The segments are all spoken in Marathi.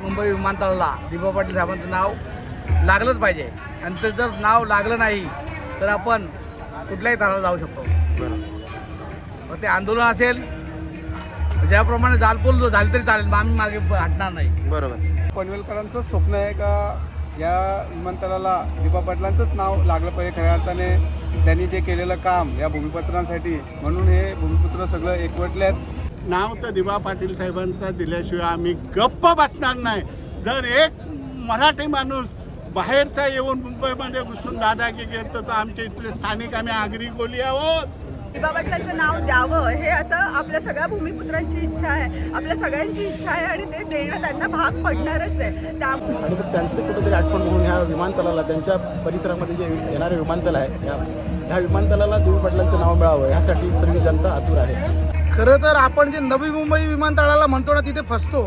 मुंबई विमानतळाला दिबा पाटील साहेबांचं नाव लागलंच पाहिजे. आणि ते जर नाव लागलं नाही तर आपण कुठल्याही थराला जाऊ शकतो. मग ते आंदोलन असेल ज्याप्रमाणे जालपूल झाली तरी चालेल मग आम्ही मागे हटणार नाही. बरोबर. पनवेलकरांचं स्वप्न आहे का या विमानतळाला दिबा पाटलांचंच नाव लागलं पाहिजे खऱ्या अर्थाने? त्यांनी जे केलेलं काम या भूमिपत्रांसाठी म्हणून हे भूमिपुत्र सगळं एकवटले आहेत नाव तर दिबा पाटील साहेबांचा दिल्याशिवाय आम्ही गप्प बसणार नाही. जर एक मराठी माणूस बाहेरचा येऊन मुंबईमध्ये घुसून दादागी करतो तर आमच्या इथले स्थानिक आम्ही आगरी कोली आहोत. दिबा पाटलांचं नाव द्यावं हे असं आपल्या सगळ्या भूमिपुत्रांची इच्छा आहे. आपल्या सगळ्यांची इच्छा आहे आणि ते देणं त्यांना भाग पडणारच आहे. त्यामुळे आणि त्यांचं कुठेतरी आठवण म्हणून ह्या विमानतळाला त्यांच्या परिसरामध्ये जे येणारे विमानतळ आहे या ह्या विमानतळाला देवी पाटलांचं नाव मिळावं यासाठी सर्व जनता आतुर आहे. खरं तर आपण जे नवी मुंबई विमानतळाला म्हणतो ना तिथे फसतो.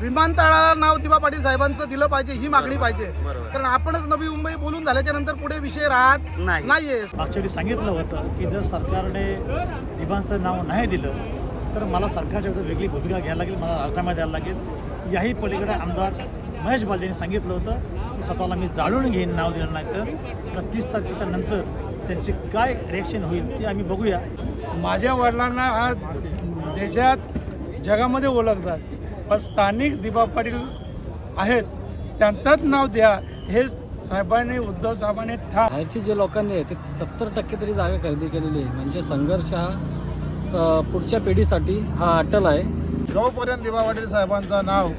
विमानतळाला नाव दिबा पाटील साहेबांचं दिलं पाहिजे ही मागणी पाहिजे. बरोबर. कारण आपणच नवी मुंबई बोलून झाल्याच्यानंतर पुढे विषय राहत नाही. नाहीये. ॲक्च्युली सांगितलं होतं की जर सरकारने दिबांचं नाव नाही दिलं तर मला सरकारच्या विरुद्ध वेगळी भूमिका घ्यायला लागेल मला राजीनामा द्यायला लागेल. याही पलीकडे आमदार महेश बालदेने सांगितलं होतं की स्वतःला मी जाळून घेईन नाव दिलं नाही तर. तर तीस तारखेच्या नंतर त्यांची काय रिॲक्शन होईल ते आम्ही बघूया. माझ्या वडिलांना हा देशात जगामध्ये ओळखतात. पण स्थानिक दिबा पाटील आहेत त्यांचंच नाव द्या. हे साहेबांनी उद्धव साहेबांनी ठाम बाहेरचे जे लोकांनी आहे ते सत्तर टक्के तरी जागा खरेदी केलेली आहे. म्हणजे संघर्ष हा पुढच्या पिढीसाठी हा अटल आहे. जोपर्यंत दिबा पाटील साहेबांचं नाव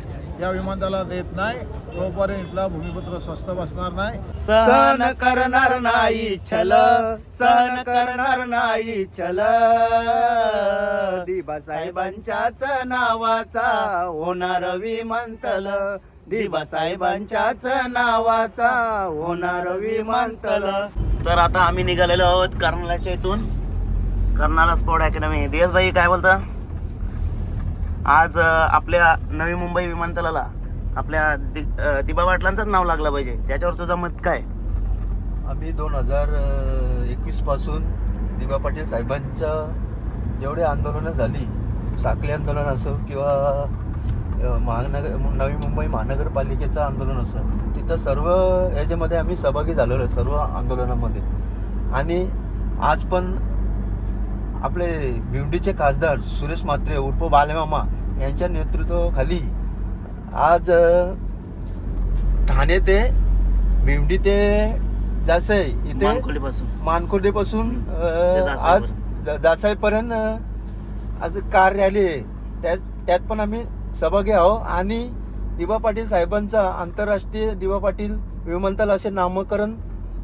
या विमानतळाला देत नाही तोपर्यंत इथला भूमिपुत्र स्वस्त बसणार नाही. सहन करणार नाही छल. सहन करणार नाही छल. दिबा साहेबांच्याच नावाचा होणार विमानतल दिबा साहेबांच्याच नावाचा होणार विमानतल तर आता आम्ही निघालेलो आहोत कर्नालाच्या इथून. Karnala sport academy. दिवस भाई काय बोलता? आज आपल्या नवी मुंबई विमानतळाला आपल्या दि दिबा पाटलांचंच नाव लागलं पाहिजे. त्याच्यावर तुझं मत काय? आम्ही दोन हजार एकवीसपासून दिबा पाटील साहेबांच्या जेवढे आंदोलनं झाली. साखली आंदोलन असो किंवा महानगर नवी मुंबई महानगरपालिकेचं आंदोलन असो तिथं सर्व याच्यामध्ये आम्ही सहभागी झालेलो सर्व आंदोलनामध्ये. आणि आज पण आपले भिवंडीचे खासदार सुरेश म्हात्रे उर्फ बालेमामा यांच्या नेतृत्वाखाली आज ठाणे ते भिवंडी ते जासई इथे मानखोलीपासून. जासाईपर्यंत. आज जासाईपर्यंत आज कार रॅली आहे. त्यात त्यात पण आम्ही सहभागी आहो. आणि दिबा पाटील साहेबांचा आंतरराष्ट्रीय दिबा पाटील विमानतळ असे नामकरण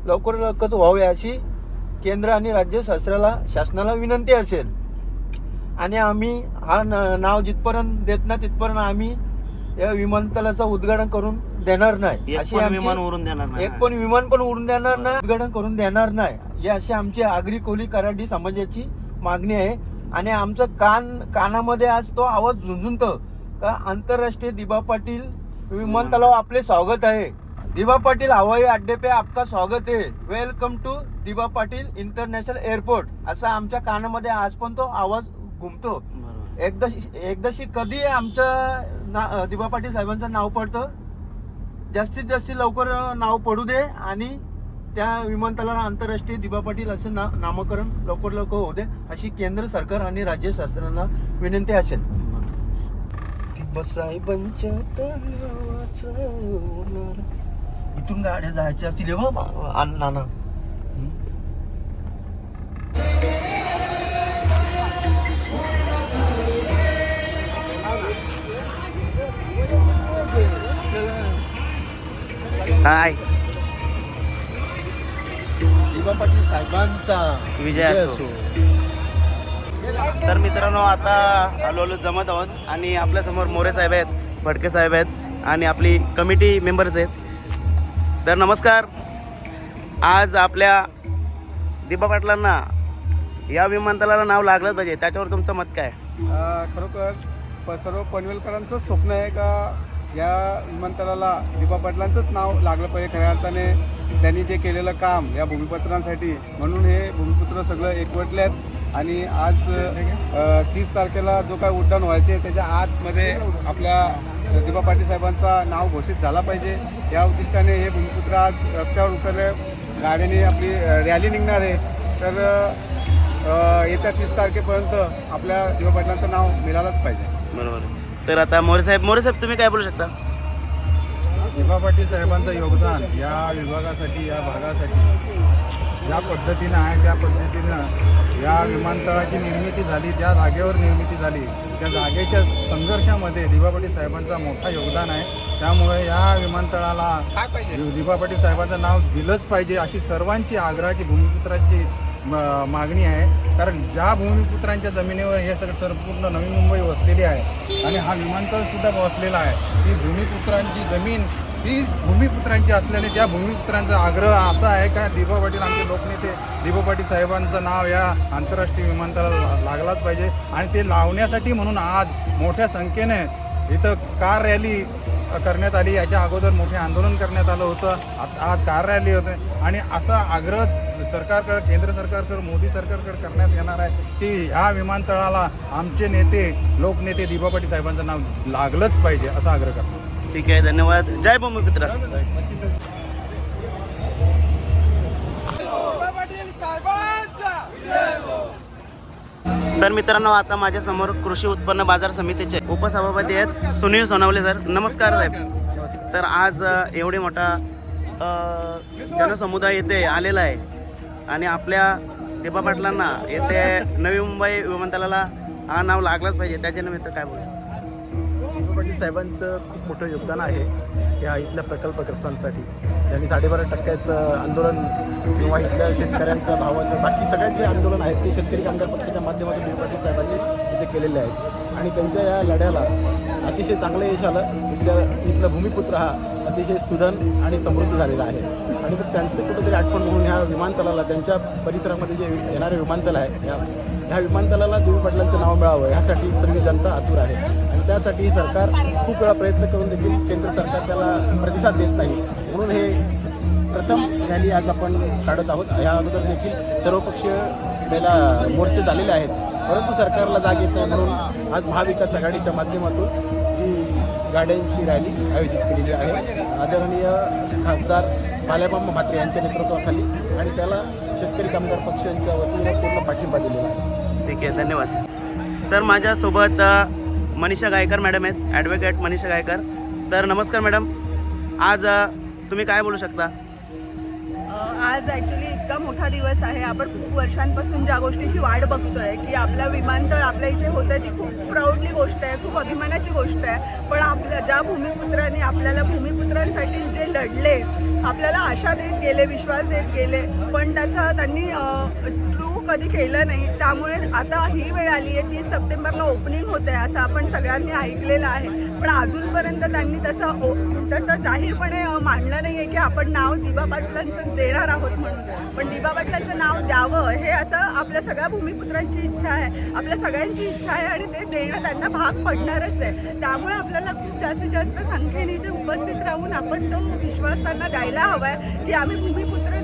लवकर लवकर व्हावे अशी केंद्र आणि राज्य शास्त्राला शासनाला विनंती असेल. आणि आम्ही हा न- नाव जिथपर्यंत देत नाही तिथपर्यंत आम्ही या विमानतळाचं उद्घाटन करून देणार नाही. एक अशी पण आमची- विमान उडून देणार नाही. एक पण विमान पण उडून देणार नाही उद्घाटन करून देणार नाही. ही अशी आमची आगरी कोली कराडी समाजाची मागणी आहे. आणि आमचं कान कानामध्ये आज तो आवाज झुंझुनतो का आंतरराष्ट्रीय दिबा पाटील विमानतळावर आपले स्वागत आहे. दिबा पाटील हवाई अड्डे पे आपका स्वागत आहे. वेलकम टू दिबा पाटील इंटरनॅशनल एअरपोर्ट असा आमच्या कानामध्ये आज पण तो आवाज घुमतो. एकदा एकदाशी कधी आमचं ना दिबा पाटील साहेबांचं नाव पडतं जास्तीत जास्त लवकर नाव पडू दे आणि त्या विमानतळाला आंतरराष्ट्रीय दिबा पाटील असं ना नामकरण लवकर लवकर होऊ दे अशी केंद्र सरकार आणि राज्य शासनाला विनंती असेल. साहेबांच्या इथून गाड्या जायच्या असतील हे नाना हाय. दिबा पाटील साहेबांचा. विजय असो. तर मित्रांनो आता आलो आलो जमत आहोत आणि आपल्यासमोर मोरे साहेब आहेत फडके साहेब आहेत आणि आपली कमिटी मेंबर्स आहेत. तर नमस्कार. आज आपल्या दिबा पाटलांना या विमानतळाला नाव लागलं पाहिजे. त्याच्यावर तुमचं मत काय? खरोखर सर्व पनवेलकरांचं स्वप्न आहे का या विमानतळाला दीपा पाटलांचंच नाव लागलं पाहिजे खऱ्या अर्थाने. त्यांनी जे केलेलं काम या भूमिपत्रांसाठी म्हणून हे भूमिपुत्र सगळं एकवटले आहेत. आणि आज तीस तारखेला जो काय उड्डाण व्हायचे त्याच्या आतमध्ये आपल्या दीपा पाटील साहेबांचा नाव घोषित झाला पाहिजे. या उद्दिष्टाने हे भूमिपुत्र आज रस्त्यावर उतरले. गाडीने आपली रॅली निघणार आहे. तर येत्या तीस तारखेपर्यंत आपल्या दिबा पाटलांचं नाव मिळालंच पाहिजे. बरोबर तर आता मोरे साहेब मोरे साहेब तुम्ही काय बोलू शकता? दिबा पाटील साहेबांचं योगदान या विभागासाठी या भागासाठी ज्या पद्धतीनं आहे त्या पद्धतीनं या विमानतळाची निर्मिती झाली ज्या जागेवर निर्मिती झाली त्या जागेच्या संघर्षामध्ये दिबा पाटील साहेबांचा मोठा योगदान आहे. त्यामुळे या विमानतळाला दिबा पाटील साहेबांचं नाव दिलंच पाहिजे अशी सर्वांची आग्रहाची भूमिपुत्राची मागणी आहे. कारण ज्या भूमिपुत्रांच्या जमिनीवर हे सगळं संपूर्ण नवी मुंबई वसलेली आहे आणि हा विमानतळसुद्धा वसलेला आहे ती भूमिपुत्रांची जमीन ही भूमिपुत्रांची असल्याने त्या भूमिपुत्रांचा आग्रह असा आहे का? दिबा पाटील आमचे लोकनेते दिबा पाटील साहेबांचं नाव या आंतरराष्ट्रीय विमानतळाला लागलाच पाहिजे आणि ते लावण्यासाठी म्हणून आज मोठ्या संख्येने इथं कार रॅली करण्यात आली. याच्या अगोदर मोठे आंदोलन करण्यात आलं होतं. आज कार रॅली होते आणि असा आग्रह सरकारकडे केंद्र सरकारकडे मोदी सरकारकडे करण्यात येणार आहे की ह्या विमानतळाला आमचे नेते लोकनेते दिबा पाटील साहेबांचं नाव लागलंच पाहिजे असा आग्रह करतो. ठीक आहे धन्यवाद. जय भूमिपुत्र तर मित्रांनो आता माझ्यासमोर कृषी उत्पन्न बाजार समितीचे उपसभापती आहेत सुनील सोनवले सर. नमस्कार साहेब. तर आज एवढी मोठा जनसमुदाय येथे आलेला आहे. आणि आपल्या दिबा पाटलांना येथे नवी मुंबई विमानतळाला हा नाव लागलाच पाहिजे. त्याच्या निमित्त काय बोलू? दिबा पाटील साहेबांचं खूप मोठं योगदान आहे या इथल्या प्रकल्पग्रस्तांसाठी. त्यांनी साडेबारा टक्क्याचं आंदोलन किंवा इथल्या शेतकऱ्यांचं भावाचं बाकी सगळ्यात जे आंदोलन आहेत ते शेतकरी कामगार पक्षाच्या माध्यमातून दिबा पाटील साहेबांनी इथे केलेले आहेत. आणि त्यांच्या या लढ्याला अतिशय चांगलं यश आलं. इथल्या इथला भूमिपुत्र हा अतिशय सुदन आणि समृद्ध झालेला आहे. आणि मग त्यांचं कुठंतरी आठवण म्हणून ह्या विमानतळाला त्यांच्या परिसरामध्ये जे येणारे विमानतळ आहे या ह्या विमानतळाला देवी पाटलांचं नाव मिळावं ह्यासाठी सर्व जनता आतुर आहे. आणि त्यासाठी सरकार खूप वेळा प्रयत्न करून देखील केंद्र सरकार त्याला प्रतिसाद देत नाही. म्हणून हे प्रथम रॅली आज आपण काढत आहोत. या अगोदर देखील सर्वपक्षीय बेला मोर्चे झालेले आहेत. परंतु सरकारला जाग येत नाही म्हणून आज महाविकास आघाडीच्या माध्यमातून गाड्यांची रॅली आयोजित केलेली आहे. आदरणीय खासदार बाल्याबाम म्हात्रे यांच्या नेतृत्वाखाली आणि त्याला शेतकरी कामगार पक्षांच्या वतीनं पूर्ण पाठिंबा दिलेला आहे. ठीक आहे धन्यवाद. तर माझ्यासोबत मनीषा गायकर मॅडम आहेत ॲडव्होकेट मनीषा गायकर. तर नमस्कार मॅडम. आज तुम्ही काय बोलू शकता? आज ॲक्च्युली इतका मोठा दिवस आहे. आपण खूप वर्षांपासून ज्या गोष्टीची वाट बघतोय की आपलं विमानतळ आपल्या इथे होतं आहे ती खूप प्राऊडली गोष्ट आहे खूप अभिमानाची गोष्ट आहे. पण आपल्या ज्या भूमिपुत्रांनी आपल्याला भूमिपुत्रांसाठी जे लढले आपल्याला आशा देत गेले विश्वास देत गेले पण त्याचा त्यांनी कधी केलं नाही. त्यामुळे आता ही वेळ आली आहे तीस सप्टेंबरला ओपनिंग होते असं आपण सगळ्यांनी ऐकलेलं आहे. पण अजूनपर्यंत त्यांनी तसं ओ- तसं जाहीरपणे मांडलं नाही आहे की आपण नाव दिबा पाटलांचं देणार आहोत म्हणून. पण दिबा पाटलांचं नाव द्यावं हे असं आपल्या सगळ्या भूमिपुत्रांची इच्छा आहे. आपल्या सगळ्यांची इच्छा आहे आणि ते देणं त्यांना भाग पडणारच आहे. त्यामुळे आपल्याला खूप जास्तीत जास्त संख्येने इथे उपस्थित राहून आपण तो विश्वास त्यांना द्यायला हवा आहे की आम्ही भूमिपुत्र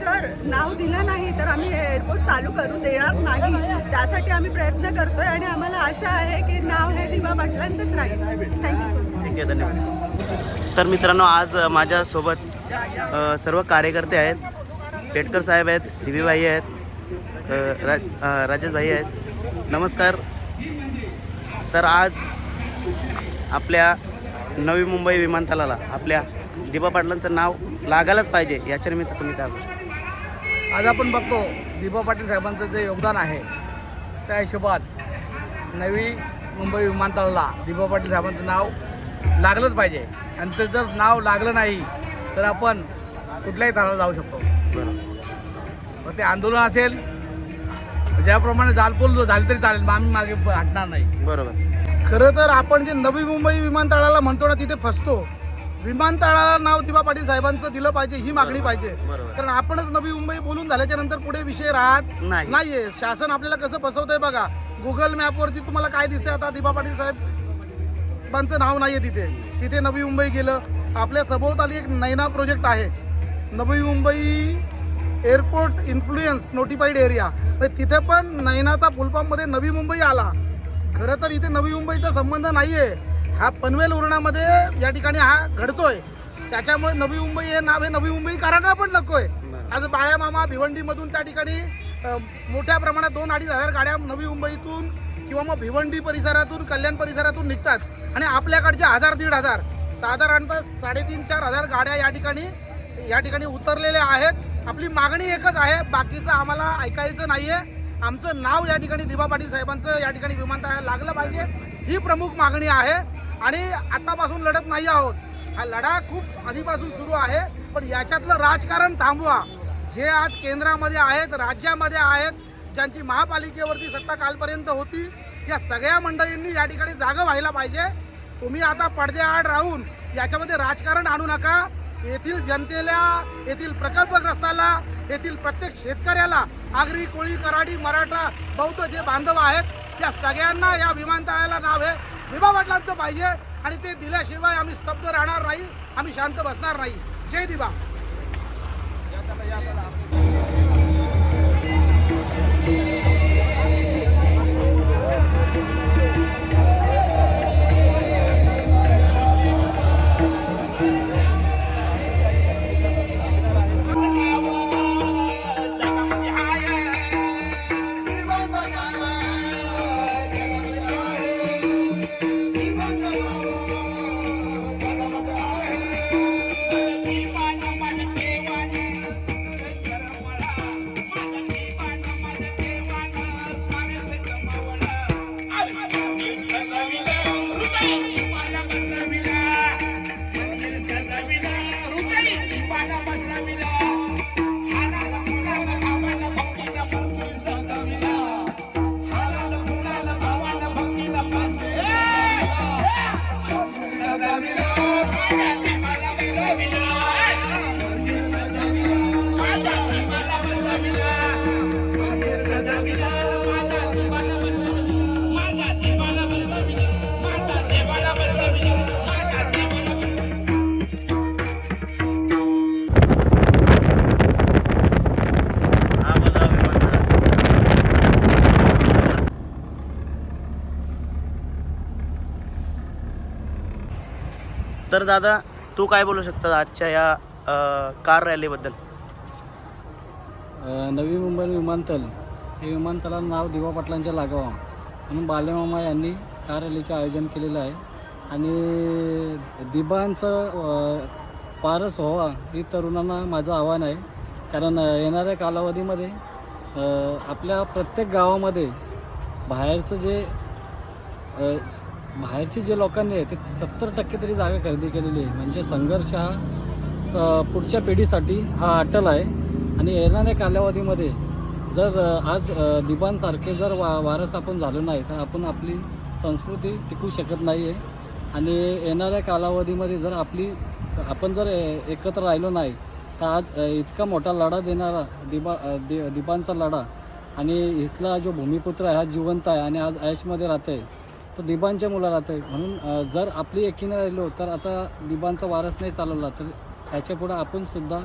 जर नाव दिलं नाही तर आम्ही हे एअरपोर्ट चालू करू देणार नाही. त्यासाठी आम्ही प्रयत्न करतोय आणि आम्हाला आशा आहे की नाव हे दिवा पाटलांचंच राहील. थँक्यू सो मच ठीक आहे धन्यवाद. तर मित्रांनो आज माझ्यासोबत सर्व कार्यकर्ते आहेत. पेटकर साहेब आहेत दिवीबाई आहेत राज राजेशभाई आहेत. नमस्कार. तर आज आपल्या नवी मुंबई विमानतळाला आपल्या दिबा पाटलांचं नाव लागायलाच पाहिजे याच्या निमित्त तुम्ही काय करू शकता? आज आपण बघतो दीपा पाटील साहेबांचं जे योगदान आहे त्या हिशोबात नवी मुंबई विमानतळाला दीपा पाटील साहेबांचं नाव लागलंच पाहिजे. आणि ते जर नाव लागलं नाही तर आपण कुठल्याही थराला जाऊ शकतो. बरोबर मग ते आंदोलन असेल ज्याप्रमाणे जालपूल झाली तरी चालेल मग आम्ही मागे हटणार नाही. बरोबर. खरं तर आपण जे नवी मुंबई विमानतळाला म्हणतो ना तिथे फसतो. विमानतळाला नाव दिबा पाटील साहेबांचं दिलं पाहिजे ही मागणी पाहिजे. कारण आपणच नवी मुंबई बोलून झाल्याच्यानंतर पुढे विषय राहत नाही. नाहीये. शासन आपल्याला कसं फसवतंय बघा. गुगल मॅपवरती तुम्हाला काय दिसतंय आता? दिबा पाटील साहेबांचं नाव नाहीये तिथे. तिथे नवी मुंबई गेलं. आपल्या सभोवताली एक नैना प्रोजेक्ट आहे. Navi Mumbai airport influence notified area तिथे पण नैनाचा फुलफॉर्ममध्ये नवी मुंबई आला. खरं तर इथे नवी मुंबईचा संबंध नाहीये. हा पनवेल उरणामध्ये या ठिकाणी हा घडतोय. त्याच्यामुळे नवी मुंबई हे नाव हे नवी मुंबईकरांना पण नकोय. आज बाळ्या मामा भिवंडीमधून त्या ठिकाणी मोठ्या प्रमाणात दोन अडीच हजार गाड्या नवी मुंबईतून किंवा मग भिवंडी परिसरातून कल्याण परिसरातून निघतात. आणि आपल्याकडचे हजार दीड हजार साधारणतः साडेतीन चार हजार गाड्या या ठिकाणी या ठिकाणी उतरलेल्या आहेत. आपली मागणी एकच आहे बाकीचं आम्हाला ऐकायचं नाही आहे आमचं नाव या ठिकाणी दिबा पाटील साहेबांचं या ठिकाणी विमानतळाला लागलं पाहिजे. ही प्रमुख मागणी आहे. आणि आतापासून लढत नाही आहोत. हा लढा खूप आधीपासून सुरू आहे पण याच्यातलं राजकारण थांबवा. जे आज केंद्रामध्ये आहेत राज्यामध्ये आहेत ज्यांची महापालिकेवरती सत्ता कालपर्यंत होती या सगळ्या मंडळींनी या ठिकाणी जागं व्हायला पाहिजे. तुम्ही आता पडद्याआड राहून याच्यामध्ये राजकारण आणू नका. येथील जनतेला येथील प्रकल्पग्रस्ताला येथील प्रत्येक शेतकऱ्याला आगरी कोळी कराडी मराठा बौद्ध जे बांधव आहेत या सगळ्यांना या विमानतळाला नाव आहे. विभा वाटलांचं पाहिजे आणि ते दिल्याशिवाय आम्ही स्तब्ध राहणार नाही आम्ही शांत बसणार नाही. जय दिवा. या दादा तू काय बोलू शकता आजच्या या कार रॅलीबद्दल? नवी मुंबई विमानतळ हे विमानतळाला नाव दिवा पाटलांच्या लागावा. म्हणून बालेमामा यांनी कार रॅलीचे आयोजन केलेलं आहे. आणि दिबांचं पारस व्हावा ही तरुणांना माझं आव्हान आहे. कारण येणाऱ्या कालावधीमध्ये आपल्या प्रत्येक गावामध्ये बाहेरचं जे बाहेरचे जे लोकांनी आहे ते सत्तर टक्के तरी जागा खरेदी केलेली आहे. म्हणजे संघर्ष हा पुढच्या पिढीसाठी हा अटल आहे. आणि येणाऱ्या कालावधीमध्ये जर आज दिबांसारखे जर वा वारस आपण झालो नाही तर आपण आपली संस्कृती टिकू शकत नाही आहे आणि येणाऱ्या कालावधीमध्ये जर आपली आपण जर ए- एकत्र राहिलो नाही तर आज इतका मोठा लढा देणारा दिबा दि दिबांचा लढा. आणि इथला जो भूमिपुत्र आहे हा जिवंत आहे. आणि आज ऐशमध्ये राहत आहे तो दिबांच्या मुलाला आता आहे म्हणून जर आपली एकीनं राहिलो तर आता दिबांचा वारस नाही चालवला तर ह्याच्यापुढं आपणसुद्धा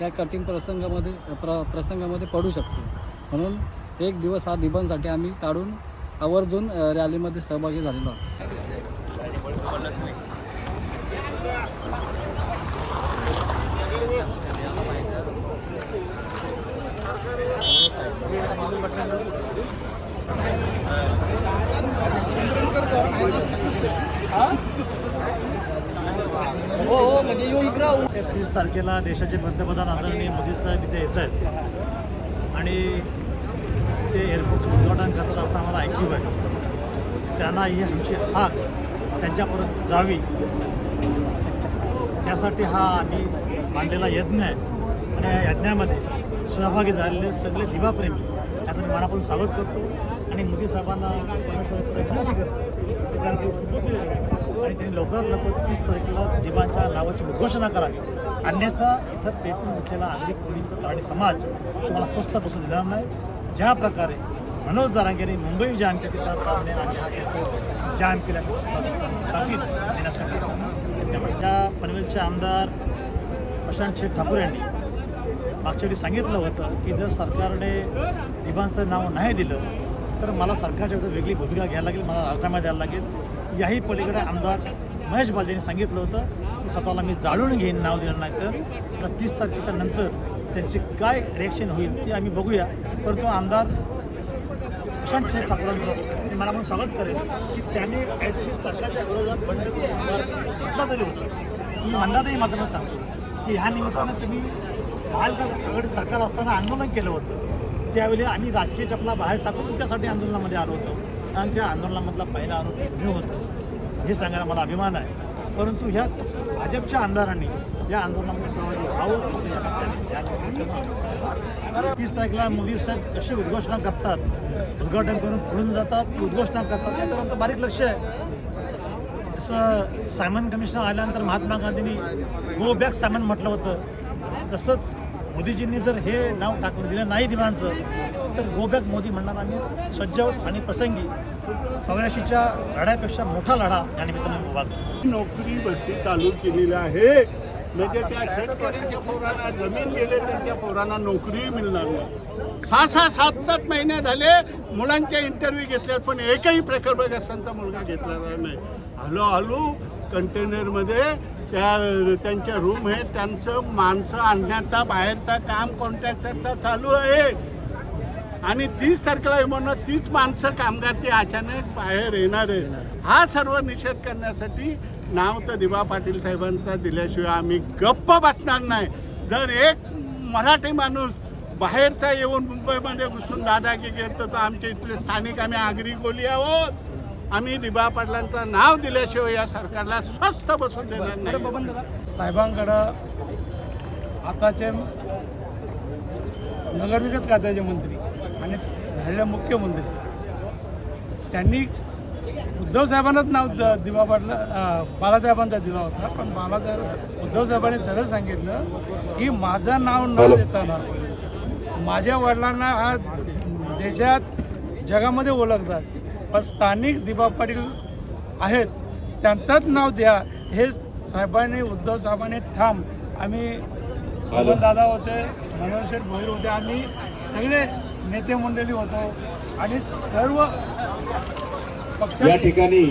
या कठीण प्रसंगामध्ये प्र प्रसंगामध्ये पडू शकतो. म्हणून एक दिवस हा दिबांसाठी आम्ही काढून आवर्जून रॅलीमध्ये सहभागी झालेलो आहोत. हो हो एकतीस तारखेला देशाचे पंतप्रधान आदरणीय मोदी साहेब इथे येत आहेत. आणि ते एअरपोर्टचं उद्घाटन करतात असं आम्हाला ऐकू आहे त्यांना ही आमची हाक त्यांच्यापर्यंत जावी. त्यासाठी हा आम्ही मांडलेला यज्ञ आहे. आणि या यज्ञामध्ये सहभागी झालेले सगळे दिवाप्रेमी. त्याचं मी मनापासून स्वागत करतो. आणि मोदी साहेबांना विनंती करतो. आणि त्यांनी लवकरात लवकर तीस तारखेला दिवांच्या नावाची घोषणा करावी अन्यथा इथं पेटून उठलेला आगरी कोळी आणि समाज तुम्हाला स्वस्त बसून देणार नाही. ज्या प्रकारे मनोज जारांगेने मुंबई जाम केली त्या कारणे आणि हा एअरपोर्ट जाम केल्याची ताकीद देण्यासाठी. त्यामुळे त्या पनवेलचे आमदार प्रशांत शेठ ठाकूर यांनी मागच्या वेळी सांगितलं होतं की जर सरकारने दिबांचं नाव नाही दिलं तर मला सरकारच्या विरुद्ध वेगळी भूमिका घ्यायला लागेल मला राजीनामा द्यायला लागेल. याही पलीकडे आमदार महेश बालदेने सांगितलं होतं की स्वतःला मी जाळून घेईन नाव दिलं नाही तर. तीस तारखेच्या नंतर त्यांची काय रिॲक्शन होईल ते आम्ही बघूया. परंतु आमदार प्रशांत शेठ ठाकूरांचं मला म्हणून स्वागत करेल की त्यांनी काहीतरी सरकारच्या विरोधात बंड करून आमदार कुठला तरी होतं. मी मंदातही मात्र सांगतो की ह्या निमित्तानं तुम्ही महाविकास आघाडी सरकार असताना आंदोलन केलं होतं. त्यावेळी आम्ही राजकीय चपला बाहेर टाकून त्यासाठी आंदोलनामध्ये आलो होतो. आणि त्या आंदोलनामधला पहिला आरोप मी होतो. हे सांगायला मला अभिमान आहे. परंतु ह्या भाजपच्या आमदारांनी या आंदोलनामध्ये सहभागी व्हावं असं तीस तारखेला मोदी साहेब कशी उद्घोषणा करतात उद्घाटन करून फुडून जातात उद्घोषणा करतात त्याच्यानंतर बारीक लक्ष आहे. जसं सायमन कमिशनर आल्यानंतर महात्मा गांधींनी गो बॅक सायमन म्हटलं होतं. तसंच मोदीजींनी जर हे नाव टाकून दिलं नाही दिवांचं तर गोबॅक मोदी म्हणणार आम्ही सज्ज आणि प्रसंगी. चौऱ्याऐंशीच्या लढ्यापेक्षा मोठा लढा या निमित्तानं उभा नोकरी भरती चालू केलेली आहे. म्हणजे त्या शेतकऱ्यांच्या पोरांना जमीन गेले त्यांच्या पोरांना नोकरी मिळणार नाही. सहा सहा सात सात महिने झाले मुलांच्या इंटरव्ह्यू घेतल्यात पण एकही प्रकल्पग्रस्तांचा मुलगा घेतला नाही. हळूहळू कंटेनरमध्ये त्या त्यांच्या रूम आहेत त्यांचं माणसं आणण्याचा बाहेरचा काम कॉन्ट्रॅक्टरचा चालू आहे. आणि तीस तारखेला म्हणून तीच माणसं कामगार ती अचानक बाहेर येणार आहेत. हा सर्व निषेध करण्यासाठी नाव तर दिवा पाटील साहेबांचा दिल्याशिवाय आम्ही गप्प बसणार नाही. जर एक मराठी माणूस बाहेरचा येऊन मुंबईमध्ये घुसून दादागिरी करतो तर आमच्या इथले स्थानिक आम्ही आगरी गोली आहोत. आम्ही दिबा पाटलांचं नाव दिल्याशिवाय या सरकारला स्वस्थ बसून देणार नाही. साहेबांकडं आताचे नगरविकास खात्याचे मंत्री आणि झालेले मुख्यमंत्री त्यांनी उद्धव साहेबांनाच नाव द- दिवा पाटला अं, बाळासाहेबांचा दिला होता. पण बाळासाहेब उद्धव साहेबांनी सरळ सांगितलं की माझं नाव न देताना माझ्या वडिलांना हा देशात जगामध्ये ओळखतात. पण स्थानिक दिबा पाटील आहेत त्यांचंच नाव द्या. हे साहेबांनी उद्धव साहेबांनी ठाम. आम्ही दादा होते मनोहर शेठ भोईर होते आम्ही सगळे नेते मंडळी होतो. आणि सर्व पक्ष या ठिकाणी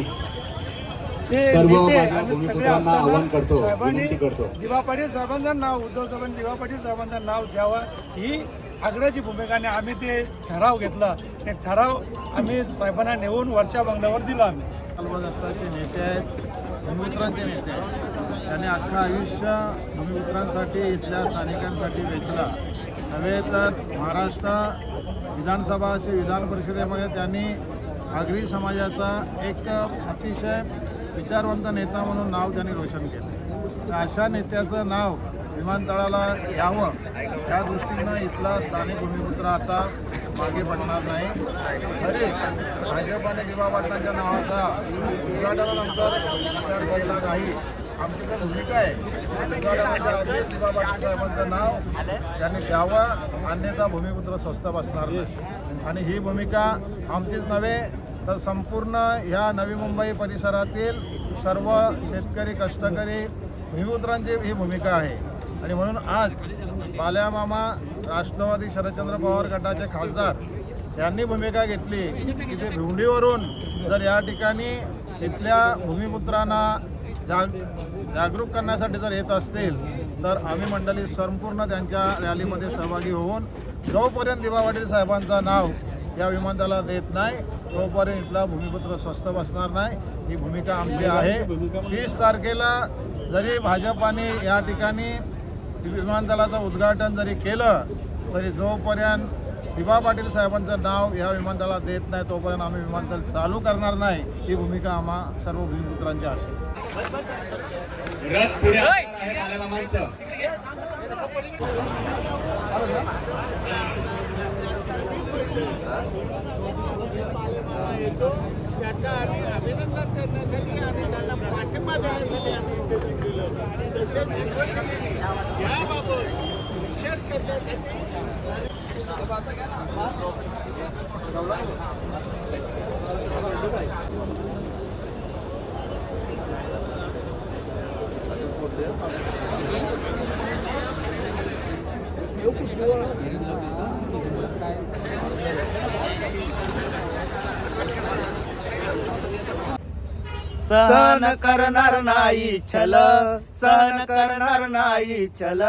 सर्व भूमिपुत्रांना आवाहन करतो, विनंती करतो. दिवा पाटील साहेबांचं नाव उद्धव साहेबांनी दिवा पाटील साहेबांचं नाव द्यावं. ही आग्रहाची भूमिकाने आम्ही ते ठराव घेतला. ते ठराव आम्ही साहेबांना नेऊन वर्षा बंगल्यावर दिला आम्ही. कालबाजास्ताचे नेते आहेत भूमिपुत्रांचे नेते आहेत. त्यांनी अख्खं आयुष्य भूमिपुत्रांसाठी इथल्या स्थानिकांसाठी वेचला. नव्हे तर महाराष्ट्र विधानसभा असे विधान परिषदेमध्ये त्यांनी आगरी समाजाचा एक अतिशय विचारवंत नेता म्हणून नाव त्यांनी रोशन केलं. तर अशा नेत्याचं नाव विमानतळाला यावं या दृष्टीनं इथला स्थानिक भूमिपुत्र आता मागे पडणार नाही. तरी भाजप आणि दिवा पाटलांच्या नावाचा उद्घाटनानंतर विचार केला नाही. आमची तर भूमिका आहे. उद्घाटनाच्या आधीच दिबा पाटील साहेबांचं नाव त्यांनी द्यावं. अन्यथा भूमिपुत्र स्वस्त बसणार नाही. आणि ही भूमिका आमचीच नव्हे तर संपूर्ण ह्या नवी मुंबई परिसरातील सर्व शेतकरी कष्टकरी भूमिपुत्रांची ही भूमिका आहे. आणि म्हणून आज बाल्यामामा राष्ट्रवादी शरदचंद्र पवार गटाचे खासदार यांनी भूमिका घेतली की ते भिवंडीवरून जर या ठिकाणी इथल्या भूमिपुत्रांना जाग जागरूक करण्यासाठी जर येत असतील तर आम्ही मंडळी संपूर्ण त्यांच्या रॅलीमध्ये सहभागी होऊन जोपर्यंत दिवा पाटील साहेबांचं नाव या विमानतळाला देत नाही तोपर्यंत इथला भूमिपुत्र स्वस्त बसणार नाही. ही भूमिका आमची आहे. तीस तारखेला जरी भाजपाने या ठिकाणी विमानतळाचं उद्घाटन जरी केलं तरी जोपर्यंत दिबा पाटील साहेबांचं नाव या विमानतळाला देत नाही तोपर्यंत आम्ही विमानतळ चालू करणार नाही ही भूमिका आम्हा सर्व भूमिपुत्रांची असेल. त्याचा आम्ही अभिनंदन करण्यासाठी आणि त्यांना पाठिंबा देण्यासाठी आम्ही निवेदन केलं तसेच शिवसेनेने याबाबत निषेध करण्यासाठी Eu सहन करणार नाही छल सहन करणार नाही छल.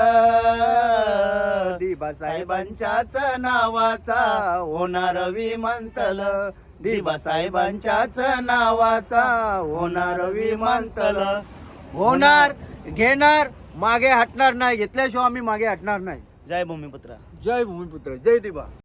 दिबासाहेबांच्याच नावाचा होणार विमानतल. दिबासाहेबांच्याच नावाचा होणार विमानतल. होणार घेणार मागे हटणार नाही. घेतल्याशिवाय आम्ही मागे हटणार नाही. जय भूमिपुत्रा. जय भूमिपुत्र. जय दिबा.